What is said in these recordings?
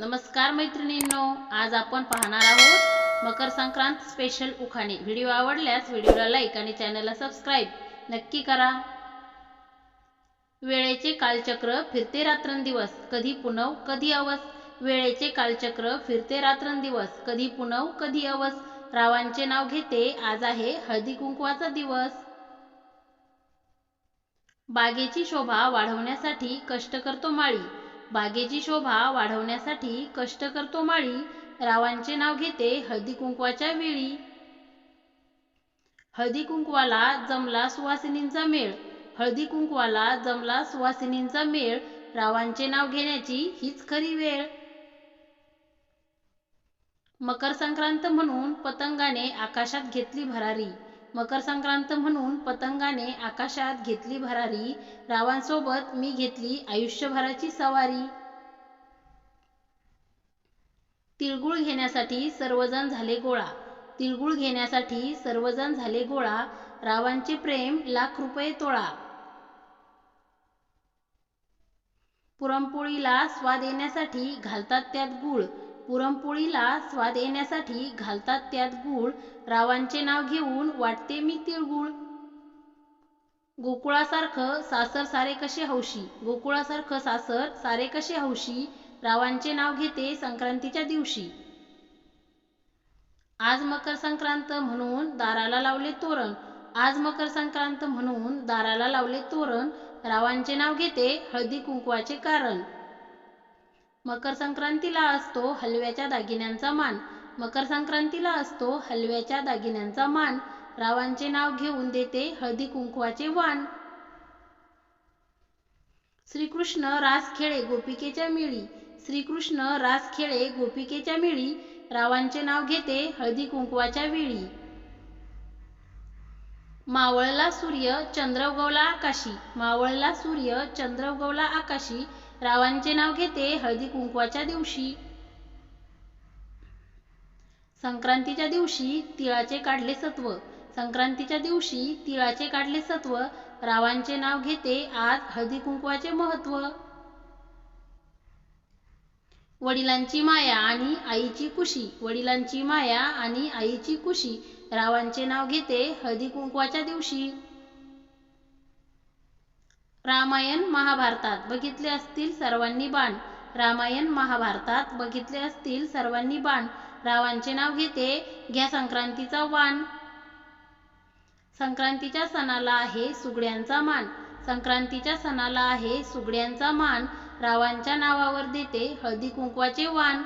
नमस्कार मैत्रिणींनो आज आपण पाहणार आहोत मकर संक्रांत स्पेशल उखाणे. व्हिडिओ आवडल्यास व्हिडिओला लाईक आणि चॅनलला सबस्क्राईब नक्की करा. वेळेचे कालचक्र फिरते रात्रंदिवस कधी पुनव कधी अवस. वेळेचे कालचक्र फिरते रात्रंदिवस कधी पुनव कधी अवस. रावांचे नाव घेते आज आहे हळदी कुंकवाचा दिवस. बागेची शोभा वाढवण्यासाठी कष्ट करतो माळी. बागेची शोभा वाढवण्यासाठी कष्ट करतो माळी. रावांचे नाव घेते हळदी कुंकवाच्या वेळी. हळदी कुंकवाला जमला सुवासिनींचा मेळ. हळदी कुंकवाला जमला सुवासिनींचा मेळ. रावांचे नाव घेण्याची हीच खरी वेळ. मकर संक्रांत म्हणून पतंगाने आकाशात घेतली भरारी. मकर संक्रांत म्हणून पतंगाने आकाशात घेतली भरारी. रावांसोबत मी घेतली आयुष्यभराची सवारी. तिळगुळ घेण्यासाठी सर्वजण झाले गोळा. तिळगुळ घेण्यासाठी सर्वजण झाले गोळा. रावांचे प्रेम लाख रुपये तोळा. पुरणपोळीला स्वाद येण्यासाठी घालतात त्यात गूळ. पुरणपोळीला स्वाद येण्यासाठी घालतात त्यात गूळ. रावांचे नाव घेऊन वाटते मी तिळगुळ. गोकुळासारखं सासर सारे कसे हौशी? गोकुळासारखं सासर सारे कसे हौशी? रावांचे नाव घेते संक्रांतीच्या दिवशी. आज मकर संक्रांत म्हणून दाराला लावले तोरण. आज मकर संक्रांत म्हणून दाराला लावले तोरण. रावांचे नाव घेते हळदी कुंकवाचे कारण. मकर संक्रांतीला असतो हलव्याच्या दागिन्यांचा मान. मकर संक्रांतीला असतो हलव्याच्या दागिन्यांचा मान. रावांचे नाव घेऊन देते हळदी कुंकवाचे वाण. श्रीकृष्ण रास खेळे गोपिकेच्या मिळी. श्रीकृष्ण रास खेळे गोपिकेच्या मिळी. रावांचे नाव घेते हळदी कुंकवाच्या वेळी. मावळला सूर्य चंद्रवगवला आकाशी. मावळला सूर्य चंद्रवगवला आकाशी. रावांचे नाव घेते हळदी कुंकवाच्या दिवशी. संक्रांतीच्या दिवशी तिळाचे काढले सत्व. संक्रांतीच्या दिवशी तिळाचे काढले सत्व. रावांचे नाव घेते आज हळदी कुंकवाचे महत्त्व. वडिलांची माया आणि आईची कुशी वडिलांची माया आणि आईची कुशी रावांचे नाव घेते हळदी कुंकवाच्या दिवशी. रामायण महाभारतात बघितले असतील सर्वांनी बाण. रामायण महाभारतात बघितले असतील सर्वांनी बाण. रावांचे नाव घेते घ्या संक्रांतीचा वाण. संक्रांतीच्या सणाला आहे सुगड्यांचा मान. संक्रांतीच्या सणाला आहे सुगड्यांचा मान. रावांच्या नावावर देते हळदी कुंकवाचे वाण.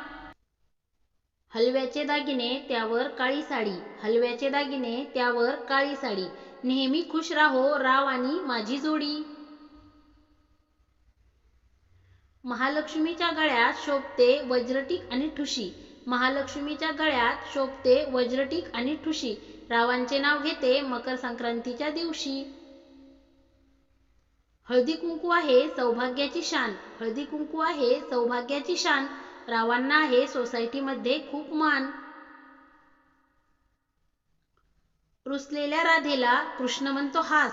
हलव्याचे दागिने त्यावर काळी साडी. हलव्याचे दागिने त्यावर काळी साडी. नेहमी खुश राहो राव आणि माझी जोडी. महालक्ष्मीच्या गळ्यात शोभते वज्रटीक आणि ठुशी. महालक्ष्मीच्या गळ्यात शोभते वज्रटीक आणि ठुशी. रावांचे नाव घेते मकर संक्रांतीच्या दिवशी. हळदी कुंकू आहे सौभाग्याची शान. हळदी कुंकू आहे सौभाग्याची शान. रावांना आहे सोसायटीमध्ये खूप मान. रुसलेल्या राधेला कृष्ण म्हणतो हास.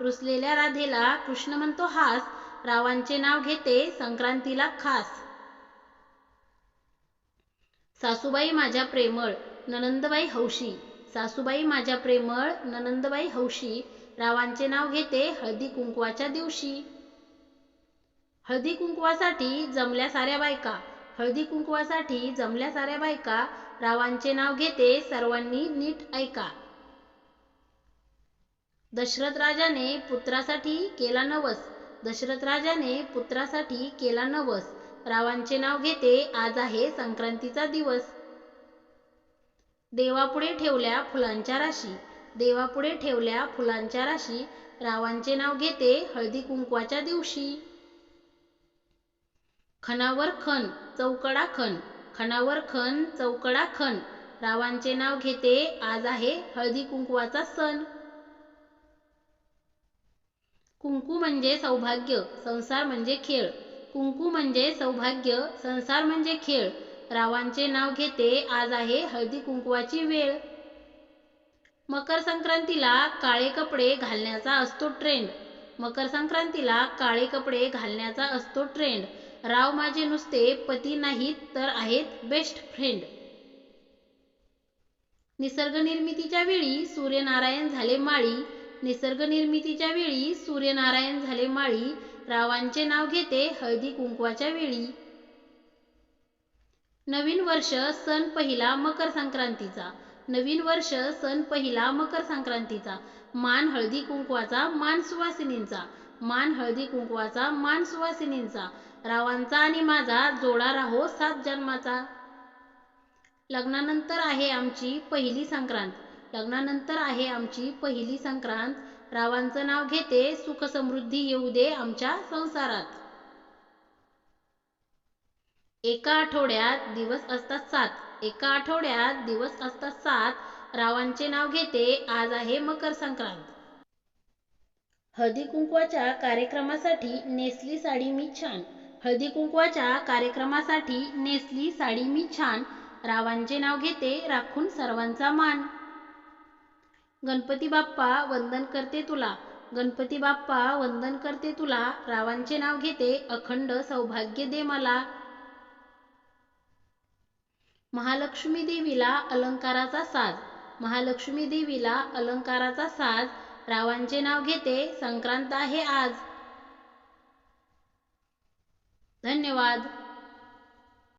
रुसलेल्या राधेला कृष्ण म्हणतो हास. रावांचे नाव घेते संक्रांतीला खास. सासूबाई माझ्या प्रेमळ ननंदबाई हौशी. सासूबाई माझ्या प्रेमळ ननंदबाई हौशी. रावांचे नाव घेते हळदी कुंकवाच्या दिवशी. हळदी कुंकवासाठी जमल्या साऱ्या बायका. हळदी कुंकवासाठी जमल्या साऱ्या बायका. रावांचे नाव घेते सर्वांनी नीट ऐका. दशरथ राजाने पुत्रासाठी केला नवस. दशरथ राजाने पुत्रासाठी केला नवस. रावांचे नाव घेते आज आहे संक्रांतीचा दिवस. देवापुढे ठेवल्या फुलांच्या राशी. देवापुढे ठेवल्या फुलांच्या राशी. रावांचे नाव घेते हळदी कुंकवाच्या दिवशी. खणावर खण चौकडा खण खणावर खण चौकडा खण रावांचे नाव घेते आज आहे हळदी कुंकवाचा सण. कुंकू म्हणजे सौभाग्य संसार म्हणजे खेळ. कुंकू म्हणजे सौभाग्य संसार म्हणजे खेळ. रावांचे नाव घेते आज आहे हळदी कुंकवाची वेळ. मकर संक्रांतीला काळे कपडे घालण्याचा असतो ट्रेंड मकर संक्रांतीला काळे कपडे घालण्याचा असतो ट्रेंड राव माझे नुसते पती नाहीत तर आहेत बेस्ट फ्रेंड निसर्ग निर्मितीच्या वेळी सूर्यनारायण झाले माळी निसर्ग निर्मितीच्या वेळी सूर्यनारायण झाले माळी. रावांचे नाव घेते हळदी कुंकवाच्या वेळी. नवीन वर्ष सण पहिला मकर संक्रांतीचा. नवीन वर्ष सण पहिला मकर संक्रांतीचा. मान हळदी कुंकवाचा मान सुवासिनींचा. मान हळदी कुंकवाचा मान सुवासिनींचा. रावांचा आणि माझा जोडा राहो सात जन्माचा. लग्नानंतर आहे आमची पहिली संक्रांत. लग्नानंतर आहे आमची पहिली संक्रांत. रावांचं नाव घेते सुख समृद्धी येऊ दे आमच्या संसारात. एका आठवड्यात दिवस असतात सात. एका आठवड्यात दिवस असतात सात. रावांचे नाव घेते आज आहे मकर संक्रांत. हळदी कुंकवाच्या कार्यक्रमासाठी नेसली साडी मी छान. हळदी कुंकवाच्या कार्यक्रमासाठी नेसली साडी मी छान. रावांचे नाव घेते राखून सर्वांचा मान. गणपती बाप्पा वंदन करते तुला. गणपती बाप्पा वंदन करते तुला. रावांचे नाव घेते अखंड सौभाग्य दे मला. महालक्ष्मी देवीला अलंकाराचा साज. महालक्ष्मी देवीला अलंकाराचा साज. रावांचे नाव घेते संक्रांत आहे आज. धन्यवाद.